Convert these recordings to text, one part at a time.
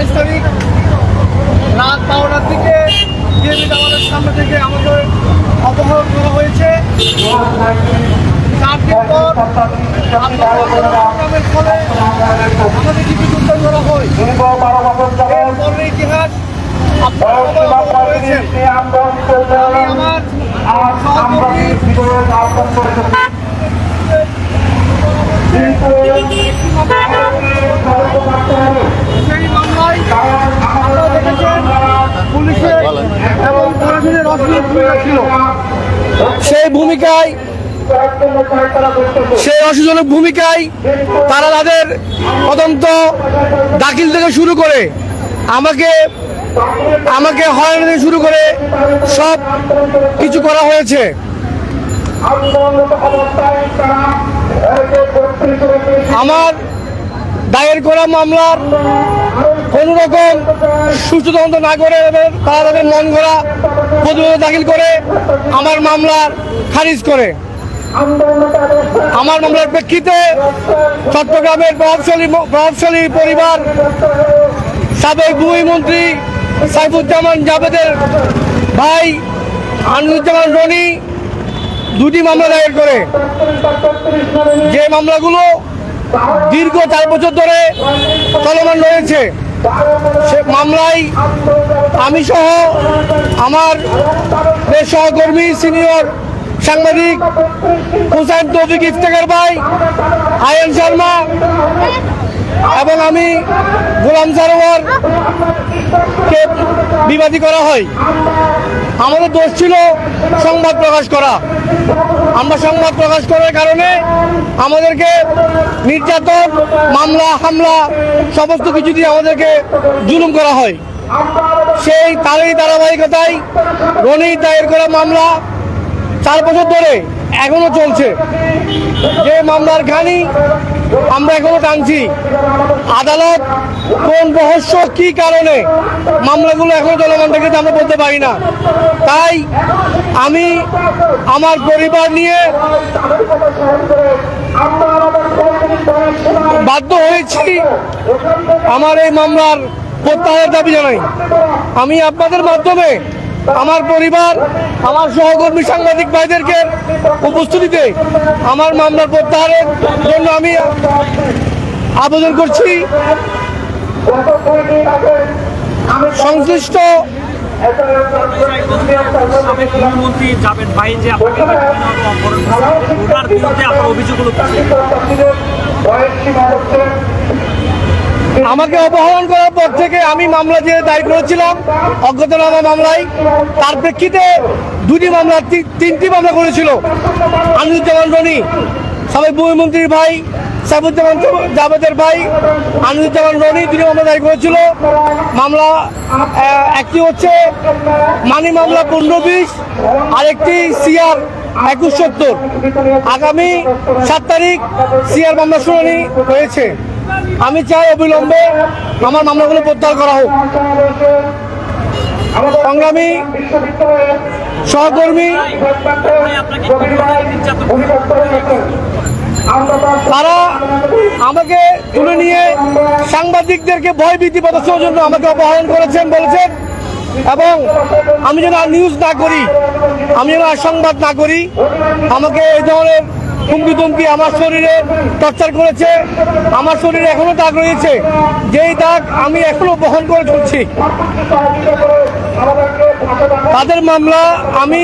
আঠাইশ তারিখ রাত বারোটার দিকে বিএনপি আমাদের সামনে থেকে আমাকে অপহরণ করা হয়েছে। চার দিন পর আন্দোলনের ফলে আমাদের কিছু উদ্ধার করা হয়। এর পরের ইতিহাস আপনারা আমার সহকর্মী সেই মামলায় আপনারা দেখেছেন পুলিশের এবং প্রশাসনের অসুবিধা ভূমিকা ছিল সেই ভূমিকায়, সেই অসুজনক ভূমিকায় তারা তাদের তদন্ত দাখিল থেকে শুরু করে, আমাকে আমাকে হয়রানি থেকে শুরু করে সব কিছু করা হয়েছে। আমার দায়ের করা মামলার কোন রকম সুষ্ঠু তদন্ত না করে তারা তাদের মন করা প্রতিবেদন দাখিল করে আমার মামলার খারিজ করে। আমার মামলার প্রেক্ষিতে চট্টগ্রামের প্রভাবশালী প্রভাবশালী পরিবার, সাবেক ভূমিমন্ত্রী সাইফুজ্জামান জাভেদের ভাই আনিসুজ্জামান রনি দুটি মামলা দায়ের করে। যে মামলাগুলো দীর্ঘ চার বছর ধরে চলমান রয়েছে। সে মামলায় আমি সহ আমার বেশ সহকর্মী, সিনিয়র সাংবাদিক হুসাইন তৌফিক ইফতেকার ভাই, আয়ন শর্মা এবং আমি গোলাম সারোয়ার কে বিবাদী করা হয়। আমাদের দোষ ছিল সংবাদ প্রকাশ করা। আমরা সংবাদ প্রকাশ করার কারণে আমাদেরকে নির্যাতন, মামলা, হামলা সমস্ত কিছু দিয়ে আমাদেরকে জুলুম করা হয়। সেই তারই ধারাবাহিকতায় রনি দায়ের করা মামলা চার বছর ধরে এখনও চলছে। যে মামলার খানি আমরা এখনও টানছি। আদালত কোন রহস্য কি কারণে মামলাগুলো এখনও চলমান থেকে আমরা বলতে পারি না। তাই আমি আমার পরিবার নিয়ে বাধ্য হয়েছি আমার এই মামলার প্রত্যাহারের দাবি জানাই। আমি আপনাদের মাধ্যমে আমার পরিবার, আমার সহকর্মী সাংবাদিক ভাইদেরকে উপস্থিতিতে আমার মামলার প্রত্যাহারের জন্য আমি আবেদন করছি সংশ্লিষ্ট অভিযোগগুলো? আমাকে অপহরণ করার পর থেকে আমি মামলা যে দায়ের করেছিলাম, অজ্ঞাতনামা মামলায়। তার প্রেক্ষিতে দুটি মামলা তিনটি মামলা করেছিল। আনিসুজ্জামান রনি, সাবেক মুখ্যমন্ত্রীর ভাই, সাইফুজ্জামান জাভেদের ভাই, আনিসুজ্জামান রনি দুটি মামলা দায়ের করেছিল। মামলা একটি হচ্ছে মানি মামলা পনেরো বিশ, আরেকটি সিআর একুশ সত্তর। আগামী সাত তারিখ সিআর মামলা শুনানি হয়েছে। আমি চাই অবিলম্বে আমার মামলাগুলো প্রত্যাহার করা হোক। সংগ্রামী সহকর্মী তারা আমাকে তুলে নিয়ে সাংবাদিকদেরকে ভয় ভীতি প্রদর্শনের জন্য আমাকে অপহরণ করেছেন বলেছেন এবং আমি যেন আর নিউজ না করি, আমি যেন আর সংবাদ না করি, আমাকে এই ধরনের হুমকি তুমকি আমার শরীরে টর্চার করেছে, আমার শরীরে এখনও দাগ রয়েছে। যেই দাগ আমি এখনও বহন করে চলছি। তাদের মামলা আমি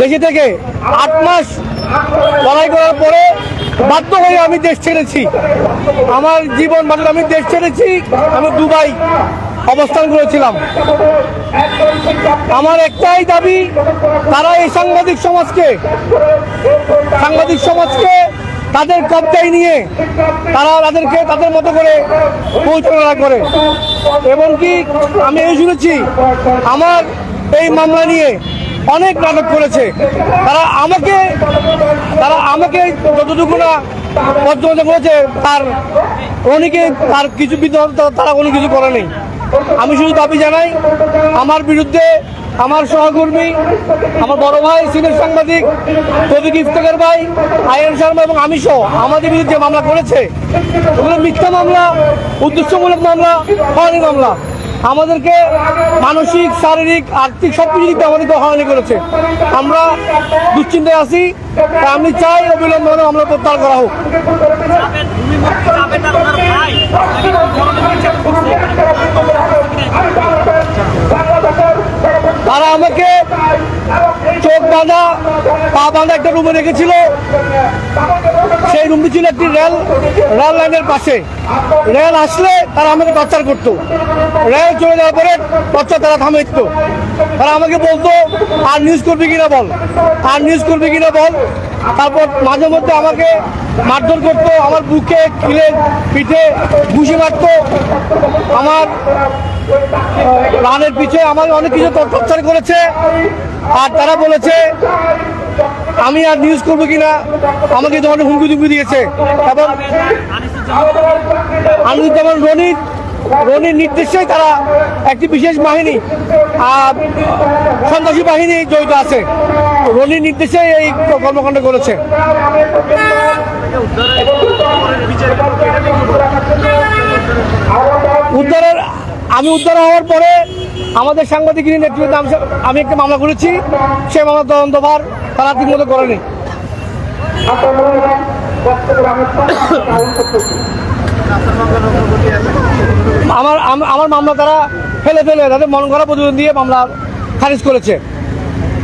দেশে থেকে আট মাস লড়াই করার পরে বাধ্য হয়ে আমি দেশ ছেড়েছি। আমার জীবন বাঁচাতে আমি দেশ ছেড়েছি, আমি দুবাই। অবস্থান করেছিলাম আমার একটাই দাবি, তারা এই সাংবাদিক সমাজকে সাংবাদিক সমাজকে তাদের কবজায় নিয়ে তারা তাদেরকে তাদের মতো করে পরিচালনা করে। এমনকি আমি এই শুনেছি, আমার এই মামলা নিয়ে অনেক নাটক করেছে। তারা আমাকে তারা আমাকে যতটুকু না পর্যন্ত করেছে তার অনেকে, তার কিছু বিধ তারা কোনো কিছু করে নেই আমি শুধু দাবি জানাই আমার বিরুদ্ধে আমার সহকর্মী আমার বড় ভাই সিনিয়র সাংবাদিক তবিক ইফতেকার ভাই আয়ন শর্মা এবং আমি সহ আমাদের বিরুদ্ধে মামলা করেছে ওগুলো মিথ্যা মামলা উদ্দেশ্যমূলক মামলা হয়নি মামলা আমাদেরকে মানসিক শারীরিক আর্থিক সব কিছু দিয়ে আমাদেরকে হয়রানি করেছে আমরা দুশ্চিন্তায় আছি আমি চাই অবিলম্বে মামলা প্রত্যাহার করা হোক জাবেদ ভূমিমন্ত্রী জাবেদ আর ওনার ভাই নাকি গণতন্ত্র হিসাবে করছে তারা আমাকে চোখ বাঁধা, পা বাঁধা একটা রুমে রেখেছিল। সেই রুমটি ছিল একটি রেল রেল লাইনের পাশে। রেল আসলে তারা আমাকে টর্চার করতো। রেল চলে যাওয়ার পরে টর্চার তারা থামে দিত। তারা আমাকে বলতো, আর নিউজ করবি কিনা বল? আর নিউজ করবি কিনা বল? তারপর মাঝে মধ্যে আমাকে মারধর করতো, আমার বুকে কিলে পিঠে ঘুষি মারতো, আমার রানের পিছে আমাকে অনেক কিছু টর্চার করেছে। আর তারা বলেছে, আমি আর নিউজ করব কিনা, আমাকে ধরনের হুমকি দিয়েছে। এবং আনিসুজ্জামান আনিসুজ্জামান রনির নির্দেশে তারা একটি বিশেষ বাহিনী আর সন্ত্রাসী বাহিনী জড়িত আছে। রনির নির্দেশে এই কর্মকাণ্ড করেছে উদ্ধারের আমি উদ্ধার হওয়ার পরে আমাদের সাংবাদিক নেতৃত্বে আমি একটা মামলা করেছি। সে মামলা তদন্তভার তারা ঠিক মতো করেনি আমার আমার মামলা তারা ফেলে ফেলে তাদের মন করা প্রতিবেদন দিয়ে মামলা খারিজ করেছে।